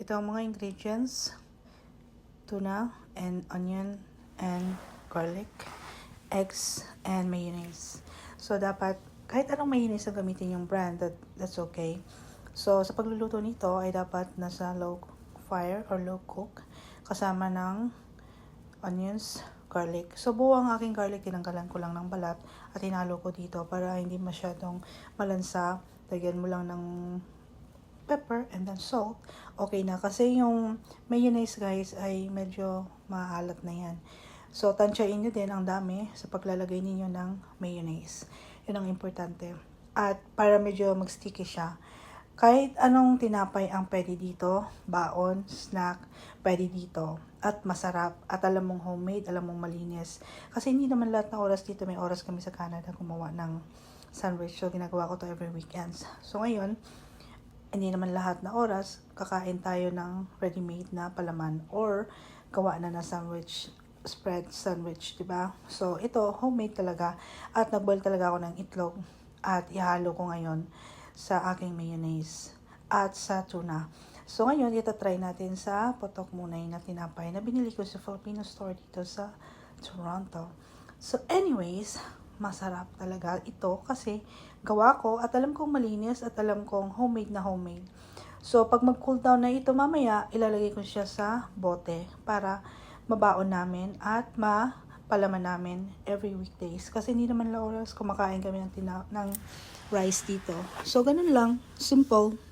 Ito ang mga ingredients. Tuna and onion and garlic, eggs, and mayonnaise. So, dapat, kahit anong mayonnaise ang gamitin yung brand, that, that's okay. So, sa pagluluto nito ay dapat nasa low fire or low cook kasama ng onions, garlic. So, buo ang aking garlic, tinanggalan ko lang ng balat at hinalo ko dito para hindi masyadong malansa. Lagyan mo lang ng pepper and then salt. Okay na. Kasi yung mayonnaise guys ay medyo maalat na yan. So, tansyain nyo din ang dami sa paglalagay ninyo ng mayonnaise. Yun ang importante. At para medyo mag-sticky siya, kahit anong tinapay ang pwede dito, baon, snack, pwede dito. At masarap. At alam mong homemade, alam mong malinis. Kasi hindi naman lahat ng oras dito, may oras kami sa Canada gumawa ng sandwich. So, ginagawa ko to every weekends. So, ngayon, hindi naman lahat na oras, kakain tayo ng ready-made na palaman or gawa na na sandwich spread sandwich, 'di ba? So ito homemade talaga at nagboil talaga ako ng itlog at ihalo ko ngayon sa aking mayonnaise at sa tuna. So ngayon ito try natin sa potok munay na tinapay na binili ko sa Filipino store dito sa Toronto. So anyways, masarap talaga ito kasi gawa ko at alam kong malinis at alam kong homemade na homemade. So, pag mag-cool down na ito mamaya, ilalagay ko siya sa bote para mabaon namin at mapalaman namin every weekdays. Kasi hindi naman lang oras kumakain kami ng, tina- ng rice dito. So, ganun lang. Simple.